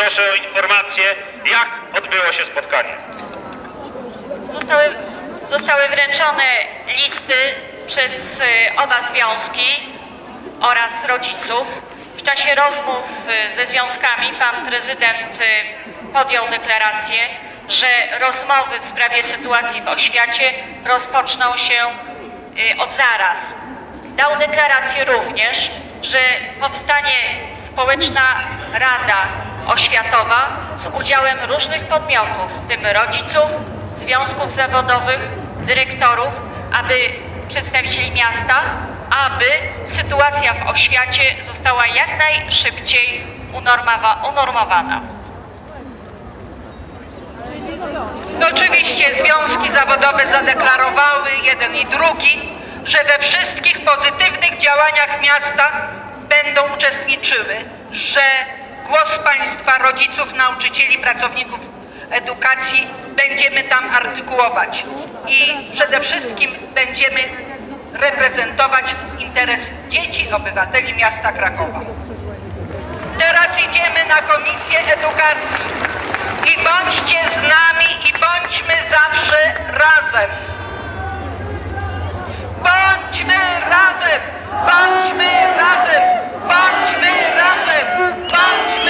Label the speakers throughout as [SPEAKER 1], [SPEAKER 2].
[SPEAKER 1] Proszę o informację, jak odbyło się spotkanie.
[SPEAKER 2] Zostały, zostały wręczone listy przez y, oba związki oraz rodziców. W czasie rozmów y, ze związkami pan prezydent y, podjął deklarację, że rozmowy w sprawie sytuacji w oświacie rozpoczną się od zaraz. Dał deklarację również, że powstanie społeczna rada oświatowa z udziałem różnych podmiotów, w tym rodziców, związków zawodowych, dyrektorów, aby przedstawicieli miasta, aby sytuacja w oświacie została jak najszybciej unormowa, unormowana.
[SPEAKER 3] No Oczywiście związki zawodowe zadeklarowały, jeden i drugi, że we wszystkich pozytywnych działaniach miasta będą uczestniczyły, że głos Państwa, rodziców, nauczycieli, pracowników edukacji będziemy tam artykułować i przede wszystkim będziemy reprezentować interes dzieci, obywateli miasta Krakowa. Teraz idziemy na Komisję Edukacji i bądźcie z nami i bądźmy zawsze razem. Bądźmy razem, Patrzmy razem! Patrzmy razem!
[SPEAKER 1] Patrzmy!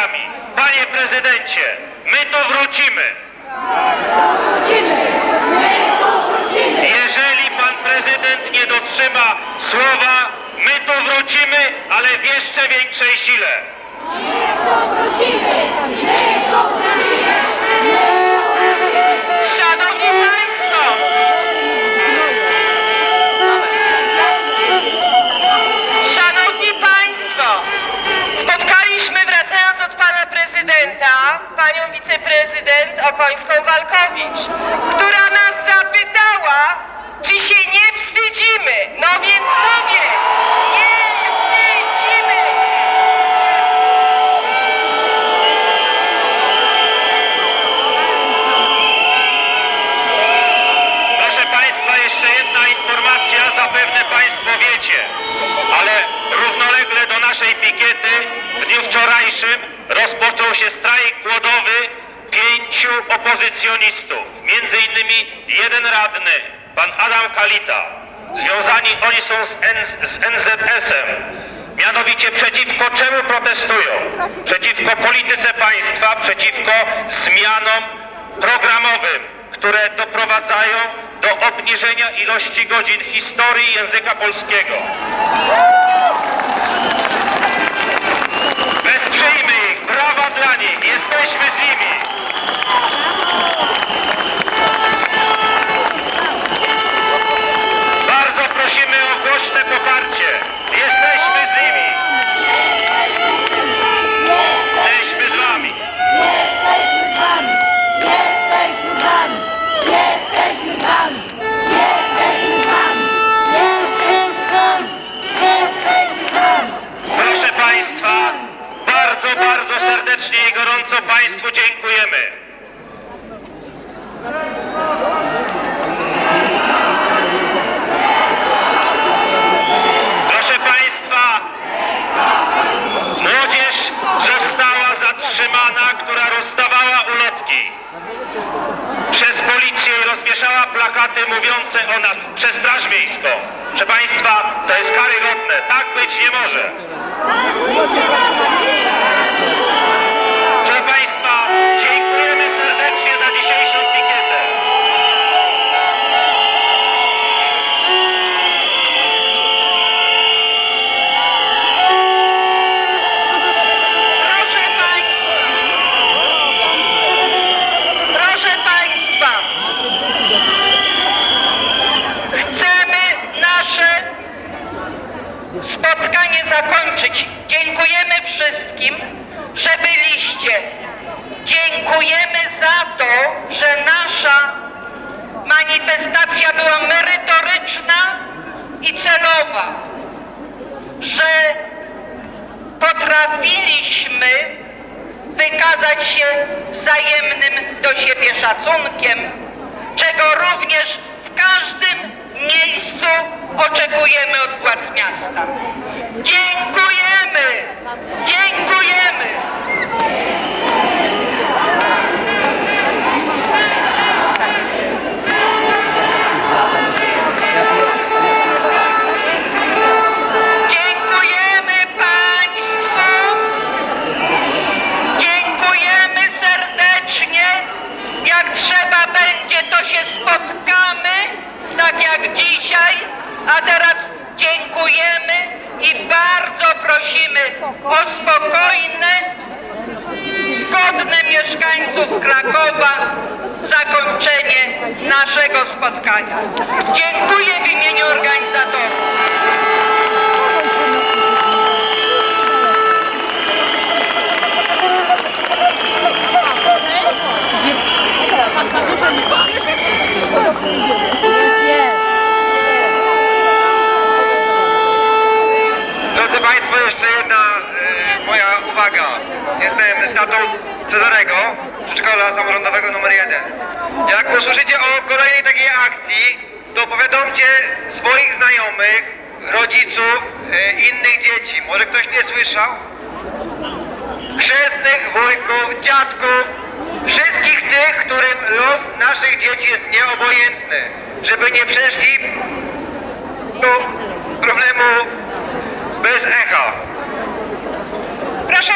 [SPEAKER 1] wyborami. Panie prezydencie, my tu wrócimy. My tu wrócimy. My to wrócimy. Jeżeli pan prezydent nie dotrzyma słowa, my tu wrócimy, ale w jeszcze większej sile.
[SPEAKER 3] My tu wrócimy. My tu wrócimy. My tu wrócimy. Panią Wiceprezydent Okońską Walkowicz, która nas zapytała, czy się nie wstydzimy. No więc mówię, nie wstydzimy.
[SPEAKER 1] Proszę Państwa, jeszcze jedna informacja, zapewne Państwo wiecie, ale równolegle do naszej pikiety w dniu wczorajszym rozpoczął się strajk głodowy pięciu opozycjonistów, między innymi jeden radny, pan Adam Kalita. Związani oni są z, z NZS-em. Mianowicie przeciwko czemu protestują? Przeciwko polityce państwa, przeciwko zmianom programowym, które doprowadzają do obniżenia ilości godzin historii języka polskiego. Dziękujemy. Proszę Państwa, młodzież została zatrzymana, która rozdawała ulotki przez policję i rozwieszała plakaty mówiące o nas przez Straż Miejską. Proszę Państwa, to jest karygodne. Tak być nie może.
[SPEAKER 4] Wszystkim, że byliście. Dziękujemy za to, że nasza manifestacja była merytoryczna i celowa, że potrafiliśmy wykazać się wzajemnym do siebie szacunkiem, czego również w każdym miejscu oczekujemy od władz miasta. Dziękujemy! Spokojne, godne mieszkańców Krakowa zakończenie naszego spotkania. Dziękuję w imieniu organizatorów.
[SPEAKER 5] Jestem tatą Cezarego, przedszkola samorządowego nr 1. Jak usłyszycie o kolejnej takiej akcji, to powiadomcie swoich znajomych, rodziców, e, innych dzieci. Może ktoś nie słyszał? Chrzestnych, wujków, dziadków, wszystkich tych, którym los naszych dzieci jest nieobojętny, żeby nie przeszli do problemu bez echa.
[SPEAKER 3] Proszę